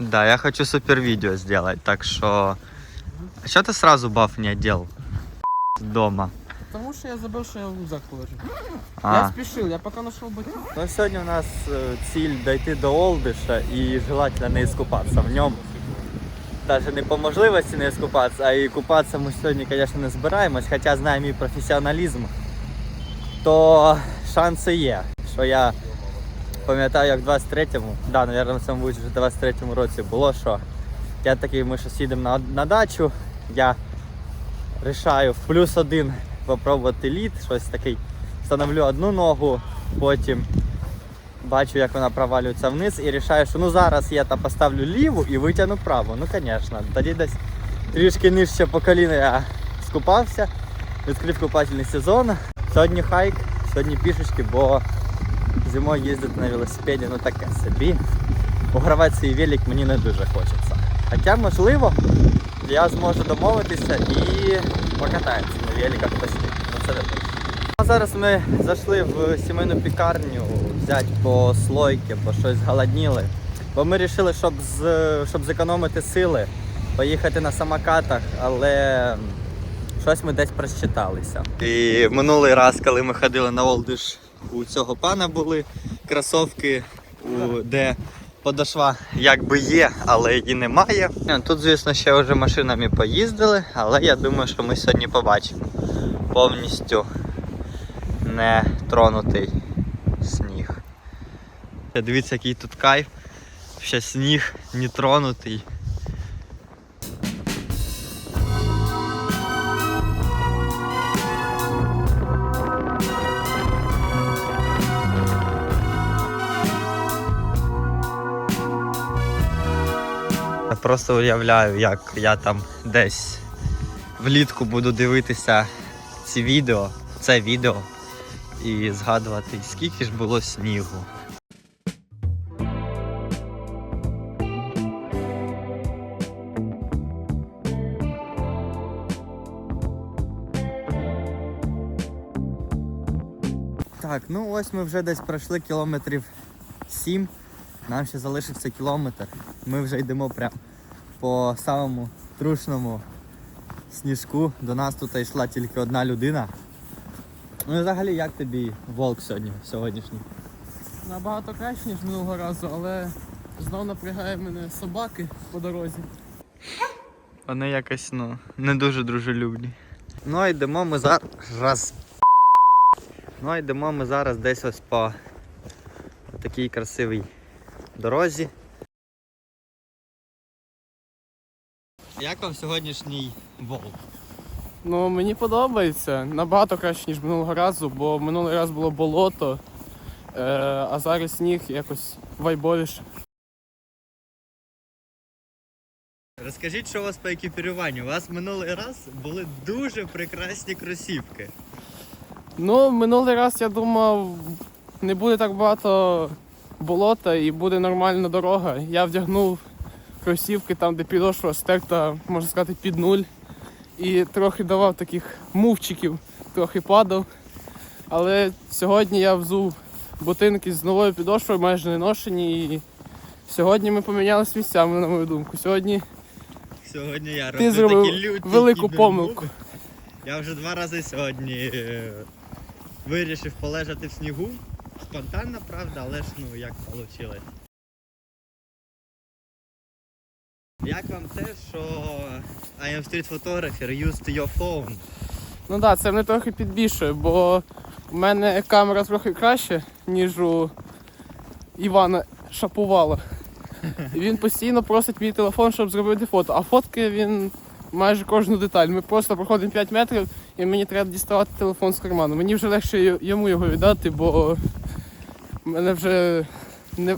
Да, я хочу супер видео сделать, так что... А что ты сразу баф не одел? Дома. Тому що я забув, що я в рюкзак положив. А. Я спішив, я поки знайшов ботинки. Ну, сьогодні у нас е, ціль дойти до Олдиша і желательно не искупатися в ньому. Навіть не по можливості не искупатися, а і купатися ми сьогодні, звісно, не збираємось, хоча знаю мій професіоналізм, то шанси є. Що я пам'ятаю, як в 23-му, да, мабуть, в цьому вже в 23-му році було, що я такий, ми щось їдемо на, на дачу, я рішаю в плюс один попробувати лід, щось такий. Встановлю одну ногу, потім бачу, як вона провалюється вниз і рішаю, що ну зараз я та поставлю ліву і витягну праву. Ну, звісно, тоді десь трішки нижче по коліна я скупався, відкрив купательний сезон. Сьогодні хайк, сьогодні пішечки, бо зимою їздити на велосипеді, ну таке собі. Погравати свій велик мені не дуже хочеться. Хоча, можливо, я зможу домовитися і покатаємося на великах. Ну, це не. А зараз ми зайшли в сімейну пікарню взяти по слойки, бо щось голодніли. Бо ми вирішили, щоб, з, щоб зекономити сили, поїхати на самокатах, але щось ми десь просчиталися. І минулий раз, коли ми ходили на Олдиш, у цього пана були кросовки, у, де подошва якби є, але її немає. Тут, звісно, ще вже машинами поїздили, але я думаю, що ми сьогодні побачимо повністю не тронутий сніг. Дивіться, який тут кайф. Ще сніг не тронутий. Просто уявляю, як я там десь влітку буду дивитися ці відео, це відео і згадувати, скільки ж було снігу. Так, ну ось ми вже десь пройшли кілометрів 7. Нам ще залишився кілометр. Ми вже йдемо прямо по самому трушному сніжку. До нас тут йшла тільки одна людина. Ну і взагалі як тобі волк сьогодні, сьогоднішній? Набагато краще, ніж минулого разу, але знов напрягає мене собаки по дорозі. Вони якось, ну, не дуже дружелюбні. Ну а йдемо ми зараз. Ну йдемо ми зараз десь ось по такій красивій дорозі. Як вам сьогоднішній волк? Ну, мені подобається. Набагато краще, ніж минулого разу, бо минулий раз було болото, е, а зараз сніг якось вайбовіше. Розкажіть, що у вас по екіпіруванню? У вас минулий раз були дуже прекрасні кросівки. Ну, минулий раз я думав, не буде так багато болота і буде нормальна дорога. Я вдягнув кросівки там, де підошва стерта, можна сказати, під нуль. І трохи давав таких мувчиків, трохи падав. Але сьогодні я взув ботинки з новою підошвою, майже не ношені. І сьогодні ми помінялися місцями, на мою думку. Сьогодні Сьогодні я Ти зробив такі люті велику помилку. Я вже два рази сьогодні е, вирішив полежати в снігу. Спонтанно, правда, але ж ну як вийшло. Як вам те, що I am street photographer, used your phone? Ну так, да, це мене трохи підбільшує, бо в мене камера трохи краще, ніж у Івана Шапувала. Він постійно просить мій телефон, щоб зробити фото. А фотки він майже кожну деталь. Ми просто проходимо 5 метрів і мені треба діставати телефон з карману. Мені вже легше йому його віддати, бо мене вже не.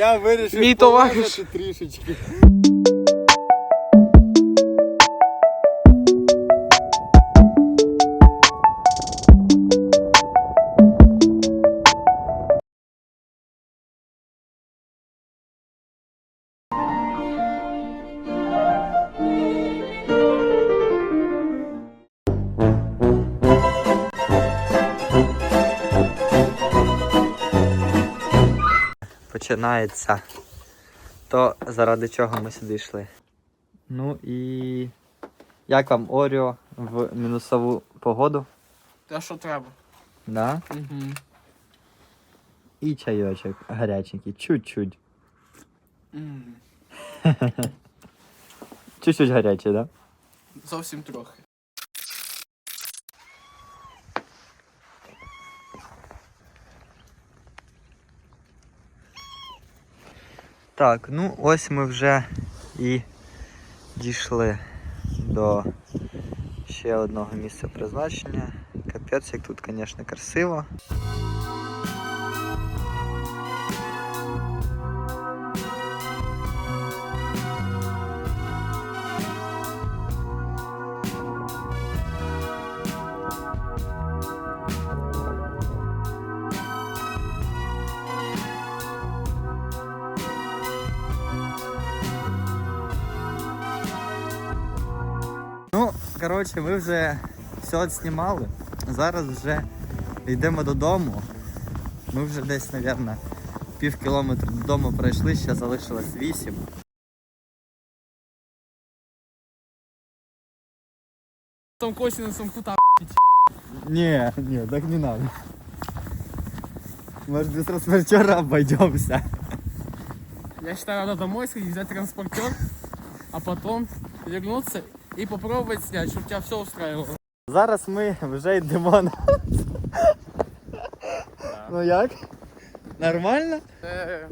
Я вирішив Мій товариш. трішечки. Починається. То заради чого ми сюди йшли. Ну і як вам Оріо в мінусову погоду? Те, що треба. Да? Угу. І чайочок гаряченький, чуть-чуть. Чуть-чуть гарячий, да? Зовсім трохи. Так, ну ось ми вже і дійшли до ще одного місця призначення. Капець, як тут, звісно, красиво. Коротше, ми вже все знімали. Зараз вже йдемо додому. Ми вже десь, мабуть, пів кілометра додому пройшли, ще залишилось 8. Там косинусом кута. Не, не, так не надо. Может, без транспортера обойдемся. Я считаю, надо домой сходить, взять транспортер, а потом вернуться и попробовать снять, чтобы тебя все устраивало. Зараз ми вже йдемо на. Ну як? Нормально? Е,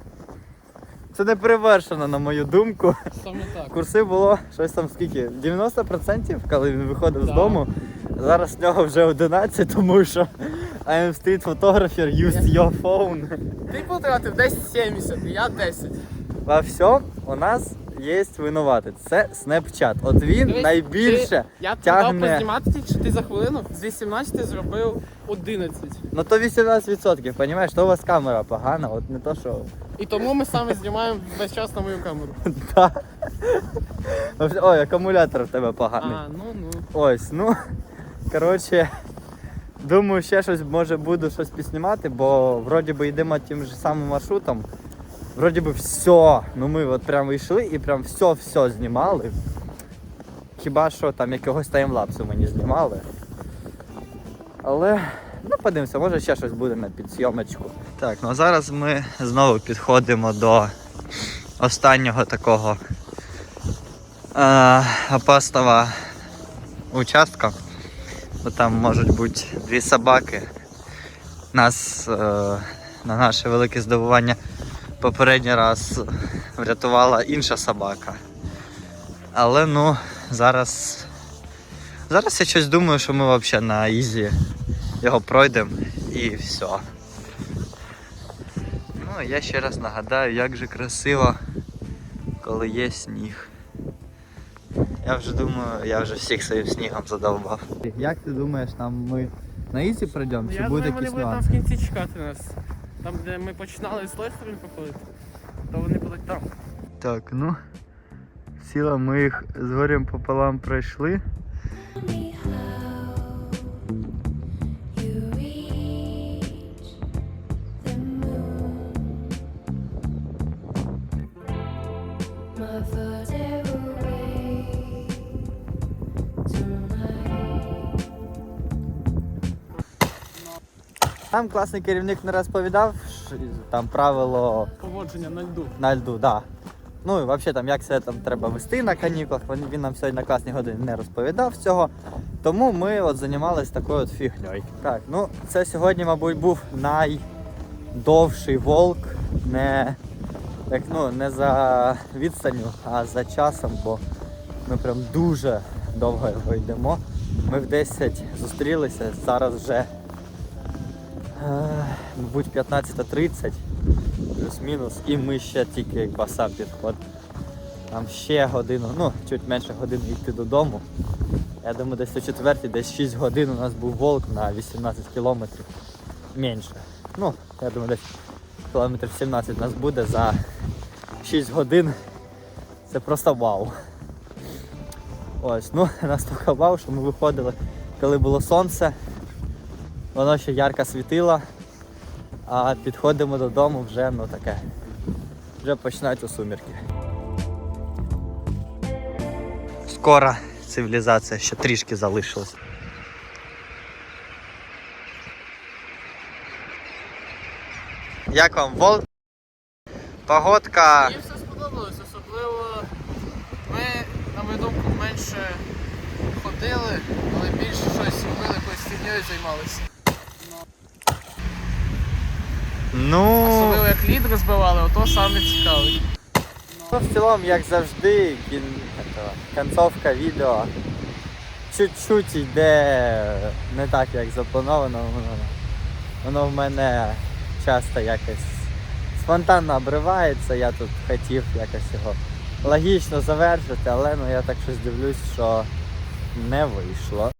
Це не перевершено, на мою думку. саме так. Курси було щось там скільки? 90%, коли він виходив з Да. дому. Зараз в нього вже 11, тому що I am street photographer, use your phone. Ти потратив десь 70, я 10. Во всьому у нас є винуватець. Це Snapchat. От він Дивись, найбільше ти- Я тобі дав тягне. познімати що ти за хвилину з 18 зробив 11. Ну то 18%, розумієш, то у вас камера погана, от не то що. І тому ми саме знімаємо весь час на мою камеру. Да. Ой, акумулятор в тебе поганий. А, ну ну. Ось, ну. Коротше, думаю, ще щось може буду щось підснімати, бо вроді би йдемо тим же самим маршрутом. Вроді би все. Ну ми от прямо йшли і прям все-все знімали. Хіба що там якогось таймлапсу ми не знімали. Але, ну подивимося, може ще щось буде на підсйомочку. Так, ну а зараз ми знову підходимо до останнього такого е, опасного участка. Бо там можуть бути дві собаки. Нас е, на наше велике здивування попередній раз врятувала інша собака. Але ну, зараз. Зараз я щось думаю, що ми взагалі на ізі його пройдемо і все. Ну, я ще раз нагадаю, як же красиво, коли є сніг. Я вже думаю, я вже всіх своїм снігом задовбав. Як ти думаєш, нам ми на ізі пройдемо? я думаю, вони будуть там в кінці чекати нас. Там, де ми починали з тої сторони проходити, то вони будуть там. Так, ну. Сіла ми їх з горем пополам пройшли. My further Там класний керівник не розповідав, що там правило Поводження на льду. на льду, да. Ну і взагалі там як себе там треба вести на канікулах, він, він нам сьогодні на класній годині не розповідав цього. Тому ми от займалися такою от фігньою. Так, ну це сьогодні, мабуть, був найдовший волк, не, як, ну, не за відстанню, а за часом, бо ми прям дуже довго його йдемо. Ми в 10 зустрілися, зараз вже, мабуть, 15.30 плюс-мінус, і ми ще тільки як баса підход. Нам ще годину, ну, чуть менше години йти додому. Я думаю, десь о четвертій, десь 6 годин у нас був волк на 18 кілометрів. Менше. Ну, я думаю, десь кілометрів 17 у нас буде за 6 годин. Це просто вау. Ось, ну, настільки вау, що ми виходили, коли було сонце, воно ще ярко світило, а підходимо додому вже ну таке вже починаються сумірки. Скоро цивілізація ще трішки залишилась. Як вам Волк? Погодка. Мені все сподобалось, особливо ми, на мою думку, менше ходили, але більше щось робили, якоюсь фігньою займалися. Ну, Особливо як лід розбивали, ото саме цікаве. ну, в цілому, як завжди, кін... концовка відео чуть-чуть йде не так, як заплановано. Воно, воно в мене часто якось спонтанно обривається. Я тут хотів якось його логічно завершити, але ну я так щось дивлюсь, що не вийшло.